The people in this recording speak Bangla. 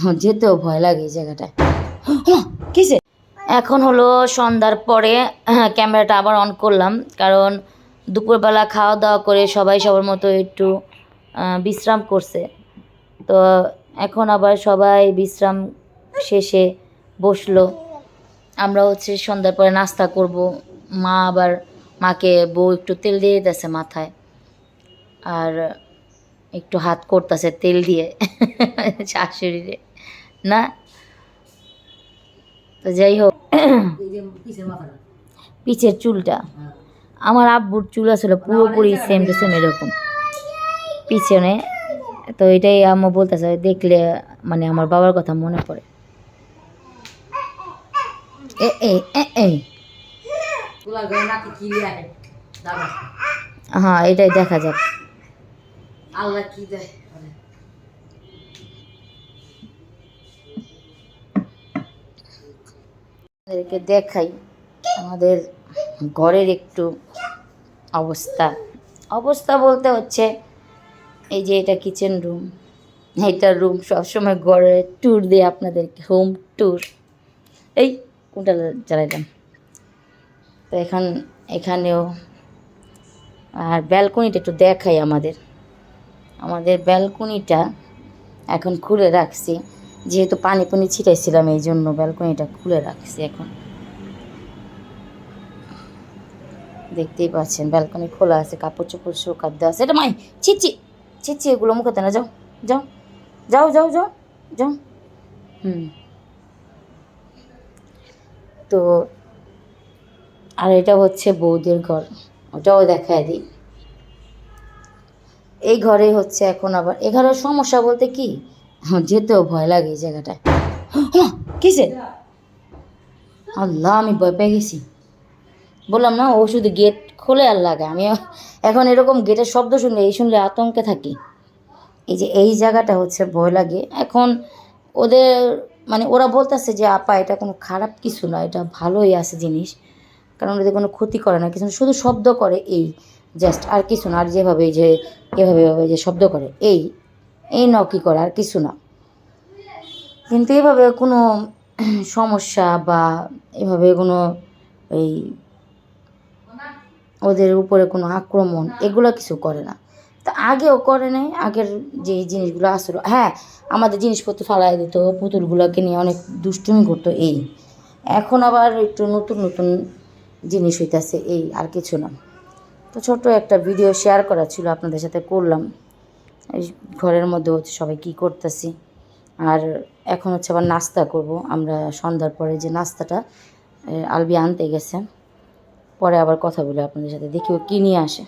হ্যাঁ, যেতেও ভয় লাগে এই জায়গাটায়। কিসে? এখন হলো সন্ধ্যার পরে হ্যাঁ, ক্যামেরাটা আবার অন করলাম কারণ দুপুরবেলা খাওয়া দাওয়া করে সবাই সবার মতো একটু বিশ্রাম করছে। তো এখন আবার সবাই বিশ্রাম শেষে বসল। আমরা হচ্ছে সন্ধ্যার পরে নাস্তা করব। মা আবার মাকে বউ একটু তেল দিয়ে দিতেছে মাথায়। আর একটু হাত করতেছে তেল দিয়ে শাশুড়িরে। না? তো যাই হোক পিছের চুলটা। আমার আব্বুর চুল আসলে পুরোপুরি সেম টু সেম এরকম। পিছনে তো এটাই আম্মু বলতেছে দেখলে মানে আমার বাবার কথা মনে পড়ে। এ এ এ এ। হ্যাঁ এটাই দেখা যাক। আল্লাহ কি দেয়? আপনাদেরকে দেখাই আমাদের ঘরের একটু অবস্থা। অবস্থা বলতে হচ্ছে এই যে এটা কিচেন রুম এইটা রুম সবসময় ঘরে ট্যুর দিয়ে আপনাদেরকে হোম ট্যুর এই কোনটা চালাইলাম তো এখন এখানেও আর ব্যালকনিটা একটু দেখাই আমাদের। আমাদের ব্যালকনিটা এখন খুলে রাখছি। যেহেতু পানি পানি ছিটাইছিলাম, এই জন্য ব্যালকনিটা খুলে রাখছি এখন। দেখতেই পাচ্ছেন, ব্যালকনি খোলা আছে কাপড় চোপড় শুকাত দেওয়া আছে। এটা মাই ছিচ্ছি ছিচ্ছি এগুলো মুখাতে না, যাও যাও যাও যাও যাও যাও। হুম। তো, আর এটা হচ্ছে বৌদের ঘর, ওটাও দেখায় দিই। এই ঘরে হচ্ছে এখন আবার, এ ঘরের সমস্যা বলতে কি? যেতেও ভয় লাগে এই জায়গাটায়। হ্যাঁ, কিসে? আল্লাহ আমি ভয় পেয়ে গেছি। বললাম না ও শুধু গেট খোলে আর লাগে আমি এখন এরকম গেটের শব্দ শুনলে এই শুনলে আতঙ্কে থাকি। এই যে এই জায়গাটা হচ্ছে ভয় লাগে। এখন ওদের মানে ওরা বলতেছে যে আপা এটা কোনো খারাপ কিছু না এটা ভালোই আছে জিনিস। কারণ ওদের কোনো ক্ষতি করে না কিছু শুধু শব্দ করে এই জাস্ট আর কিছু না আর যেভাবে যে এভাবে যে শব্দ করে এই। এই ন কী করে, আর কিছু না। কিন্তু এভাবে কোনো সমস্যা বা এভাবে কোনো এই ওদের উপরে কোনো আক্রমণ, এগুলো কিছু করে না। তা আগেও করে নাই, আগের যে জিনিসগুলো আসলো হ্যাঁ আমাদের জিনিসপত্র ফালাই দিত, পুতুলগুলোকে নিয়ে অনেক দুষ্টুমি করতো এই। এখন আবার একটু নতুন নতুন জিনিস হইতাছে এই, আর কিছু না। তো ছোট একটা ভিডিও শেয়ার করা ছিল, আপনাদের সাথে করলাম। ঘরের মধ্যে হচ্ছে সবাই কী করতেছি। আর এখন হচ্ছে আবার নাস্তা করব। আমরা সন্ধ্যার পরে যে নাস্তাটা আলবি আনতে গেছে। পরে আবার কথা বলে আপনাদের সাথে, দেখি ও কী নিয়ে আসে।